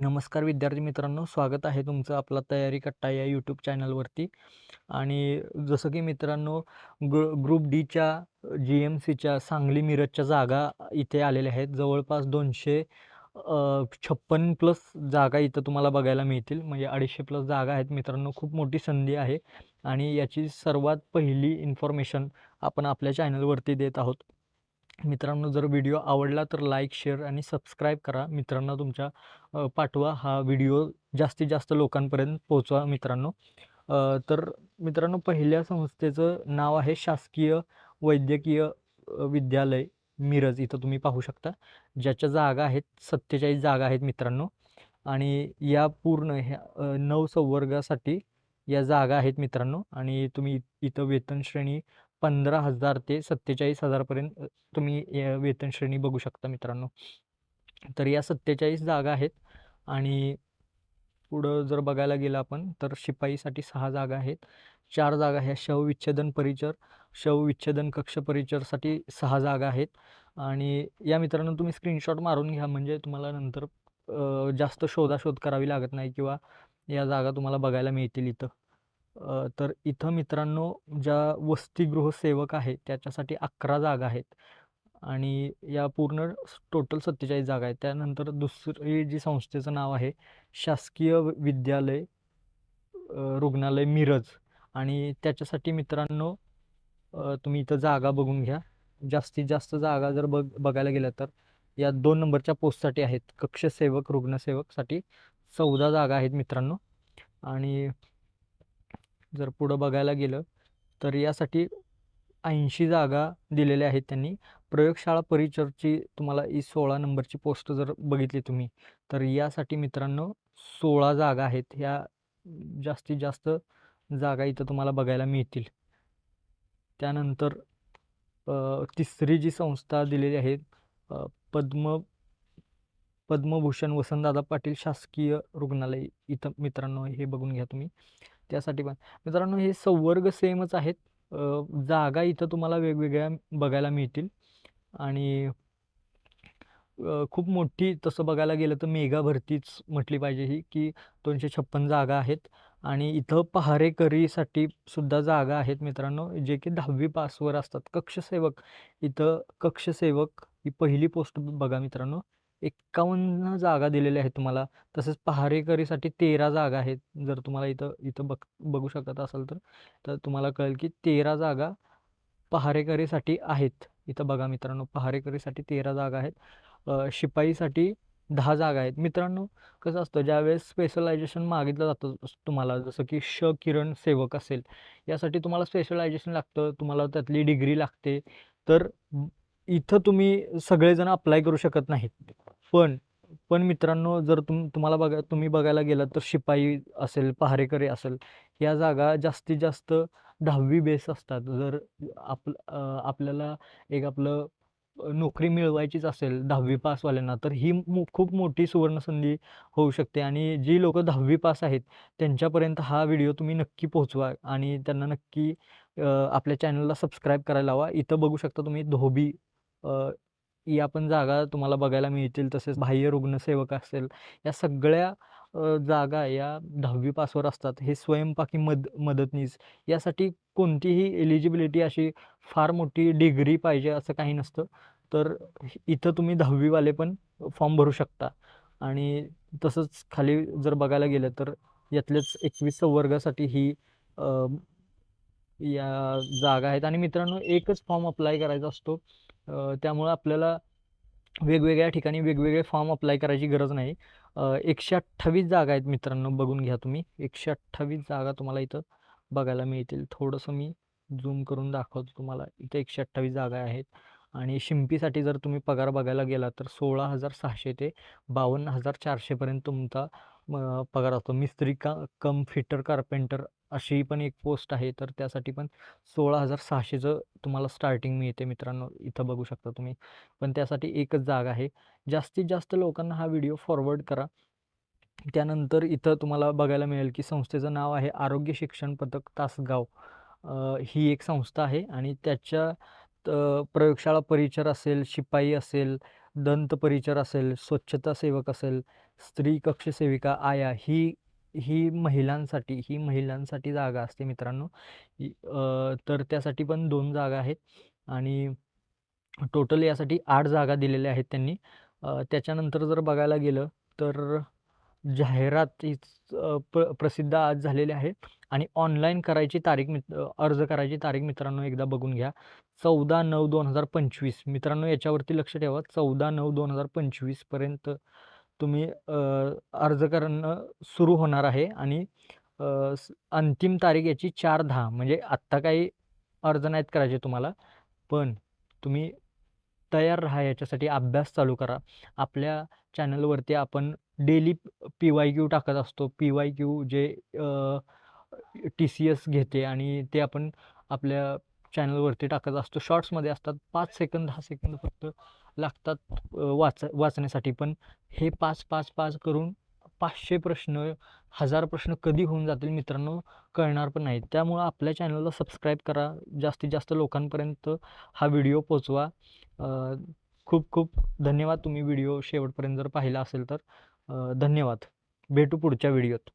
नमस्कार विद्यार्थी मित्रांनो स्वागत आहे तुमचं आपला तयारी कट्टा या यूट्यूब चॅनलवरती आणि जसं की मित्रांनो ग्रु ग्रुप डीच्या जी एम सीच्या सांगली मिरजच्या जागा इथे आलेल्या आहेत. जवळपास दोनशे छप्पन प्लस जागा इथं तुम्हाला बघायला मिळतील. म्हणजे अडीचशे प्लस जागा आहेत मित्रांनो. खूप मोठी संधी आहे. आणि याची सर्वात पहिली इन्फॉर्मेशन आपण आपल्या चॅनलवरती देत आहोत. मित्रांनो जर व्हिडिओ आवडला तर लाईक शेअर आणि सबस्क्राईब करा. मित्रांनो तुमच्या पाठवा हा व्हिडिओ जास्तीत जास्त लोकांपर्यंत पोहोचवा मित्रांनो. तर मित्रांनो पहिल्या संस्थेचं नाव आहे शासकीय वैद्यकीय विद्यालय मिरज. इथं तुम्ही पाहू शकता. ज्याच्या जागा आहेत सत्तेचाळीस जागा आहेत मित्रांनो. आणि या पूर्ण ह्या नऊ संवर्गासाठी या जागा आहेत मित्रांनो. आणि तुम्ही इथं वेतन श्रेणी पंधरा हजार ते सत्तेचाळीस हजारपर्यंत तुम्ही या वेतन श्रेणी बघू शकता मित्रांनो. तर या सत्तेचाळीस जागा आहेत आणि पुढं जर बघायला गेलं आपण तर शिपाईसाठी सहा जागा आहेत. चार जागा ह्या शवविच्छेदन परिचर शवविच्छेदन कक्ष परिचरसाठी सहा जागा आहेत. आणि या मित्रांनो तुम्ही स्क्रीनशॉट मारून घ्या म्हणजे तुम्हाला नंतर जास्त शोधाशोध करावी लागत नाही किंवा या जागा तुम्हाला बघायला मिळतील इथं. तर इथं मित्रांनो ज्या वसतिगृह सेवक आहे त्याच्यासाठी अकरा जागा आहेत. आणि या पूर्ण टोटल सत्तेचाळीस जागा आहेत. त्यानंतर दुसरी जी संस्थेचं नाव आहे शासकीय विद्यालय रुग्णालय मिरज. आणि त्याच्यासाठी मित्रांनो तुम्ही इथं जागा बघून घ्या. जास्तीत जास्त जागा जर बघ बघायला गेल्या तर या दोन नंबरच्या पोस्टसाठी आहेत. कक्षसेवक रुग्णसेवकसाठी चौदा जागा आहेत मित्रांनो. आणि जर पुढं बघायला गेलं तर यासाठी ऐंशी जागा दिलेल्या आहेत त्यांनी. प्रयोगशाळा परिचरची तुम्हाला ही सोळा नंबरची पोस्ट जर बघितली तुम्ही तर यासाठी मित्रांनो सोळा जागा आहेत. ह्या जास्तीत जास्त जागा इथं तुम्हाला बघायला मिळतील. त्यानंतर तिसरी जी संस्था दिलेली आहे पद्म पद्मभूषण वसंतदादा पाटील शासकीय रुग्णालय इथं मित्रांनो हे बघून घ्या तुम्ही. त्यासाठी पण. मित्रांनो हे संवर्ग सेमच आहेत. जागा इथं तुम्हाला वेगवेगळ्या बघायला मिळतील. आणि खूप मोठी तसं बघायला गेलं तर मेगा भरतीच म्हटली पाहिजे ही की दोनशे छप्पन जागा आहेत. आणि इथं पहारेकरीसाठी सुद्धा जागा आहेत मित्रांनो जे की दहावी पासवर असतात. कक्षसेवक इथं कक्षसेवक ही पहिली पोस्ट बघा मित्रांनो. एक्कावन्न जागा दिलेल्या आहेत तुम्हाला. तसेच पहारेकरीसाठी तेरा जागा आहेत. जर तुम्हाला इथं इथं बघ बघू शकत असाल तर तर तुम्हाला कळेल की तेरा जागा पहारेकरीसाठी आहेत. इथं बघा मित्रांनो पहारेकरीसाठी तेरा जागा आहेत. शिपाईसाठी दहा जागा आहेत. मित्रांनो कसं असतं ज्यावेळेस स्पेशलायझेशन मागितलं जातं तुम्हाला जसं की श किरण सेवक असेल यासाठी तुम्हाला स्पेशलायझेशन लागतं तुम्हाला त्यातली डिग्री लागते. तर इथं तुम्ही सगळेजण अप्लाय करू शकत नाहीत. पण पण मित्रांनो जर तुम तुम्हाला बघा तुम्ही बघायला गेलात तर शिपाई असेल पहारेकरी असेल या जागा जास्तीत जास्त दहावी बेस असतात. जर आप आपल्याला एक आपलं नोकरी मिळवायचीच असेल दहावी पासवाल्यांना तर ही मो खूप मोठी सुवर्णसंधी होऊ शकते. आणि जी लोकं दहावी पास आहेत त्यांच्यापर्यंत हा व्हिडिओ तुम्ही नक्की पोहोचवा आणि त्यांना नक्की आपल्या चॅनलला सबस्क्राईब करायला हवा इथं बघू शकता तुम्ही धोबी ही या पण जागा तुम्हाला बघायला मिळतील तसेच बाह्य रुग्णसेवक असेल या सगळ्या जागा या दहावी पासवर असतात हे स्वयंपाकी मद मदतनीस. यासाठी कोणतीही एलिजिबिलिटी अशी फार मोठी डिग्री पाहिजे असं काही नसतं. तर इथं तुम्ही दहावीवाले पण फॉर्म भरू शकता. आणि तसंच खाली जर बघायला गेलं तर यातलेच एकवीस वर्गासाठी ही या जागा आहेत. आणि मित्रांनो एकच फॉर्म अप्लाय करायचा असतो. त्यामुळं आपल्याला वेगवेगळ्या ठिकाणी वेगवेगळे फॉर्म अप्लाय करायची गरज नाही. एकशे अठ्ठावीस जागा आहेत मित्रांनो बघून घ्या तुम्ही. एकशे अठ्ठावीस जागा तुम्हाला इथं बघायला मिळतील. थोडंसं मी झूम करून दाखवतो तुम्हाला. इथं एकशे अठ्ठावीस जागा आहेत. आणि शिंपीसाठी जर तुम्ही पगार बघायला गेला तर सोळा हजार सहाशे ते बावन्न हजार चारशेपर्यंत तुमचा पगार असतो. मिस्त्री का कम फिटर कार्पेंटर अशी पण एक पोस्ट आहे. तर त्यासाठी पण सोळा हजार सहाशेचं तुम्हाला स्टार्टिंग मिळते मित्रांनो. इथं बघू शकता तुम्ही. पण त्यासाठी एकच जागा आहे. जास्तीत जास्त लोकांना हा व्हिडिओ फॉरवर्ड करा. त्यानंतर इथं तुम्हाला बघायला मिळेल की संस्थेचं नाव आहे आरोग्य शिक्षण पथक तासगाव. ही एक संस्था आहे आणि त्याच्या प्रयोगशाळा परिचर असेल शिपाई असेल दंत परिचर असेल स्वच्छता सेवक असेल स्त्री कक्ष सेविका आया ही ही महिलांसाठी ही महिलांसाठी जागा असते मित्रांनो. तर त्यासाठी पण दोन जागा आहेत आणि टोटल यासाठी आठ जागा दिलेल्या आहेत त्यांनी. त्याच्यानंतर जर बघायला गेलं तर जाहिरात प्र प्रसिद्ध आज झालेली आहे आणि ऑनलाईन करायची तारीख मित अर्ज करायची तारीख मित्रांनो एकदा बघून घ्या. चौदा नऊ दोन हजार पंचवीस. मित्रांनो याच्यावरती लक्ष ठेवा. चौदा नऊ दोन हजार पंचवीसपर्यंत तुम्ही अर्ज करणं सुरू होणार आहे आणि अंतिम तारीख याची चार दहा. म्हणजे आत्ता काही अर्ज नाहीत करायचे तुम्हाला पण तुम्ही तयार राहा याच्यासाठी. अभ्यास चालू करा. आपल्या चॅनलवरती आपण डेली पी वाय क्यू टाकत असतो. P Y Q J T C S घेते आणि ते आपण आपल्या चॅनलवरती टाकत असतो. शॉर्ट्समध्ये असतात. पाच सेकंद दहा सेकंद फक्त लागतात वाच वाचण्यासाठी. पण हे पाच पाच पाच करून पाचशे प्रश्न हजार प्रश्न कधी होऊन जातील मित्रांनो कळणार पण नाही. त्यामुळं आपल्या चॅनलला सबस्क्राईब करा. जास्तीत जास्त लोकांपर्यंत हा व्हिडिओ पोचवा खूप खूप धन्यवाद तुम्ही व्हिडिओ शेवटपर्यंत जर पाहिला असेल तर. धन्यवाद. भेटू पुढच्या व्हिडिओत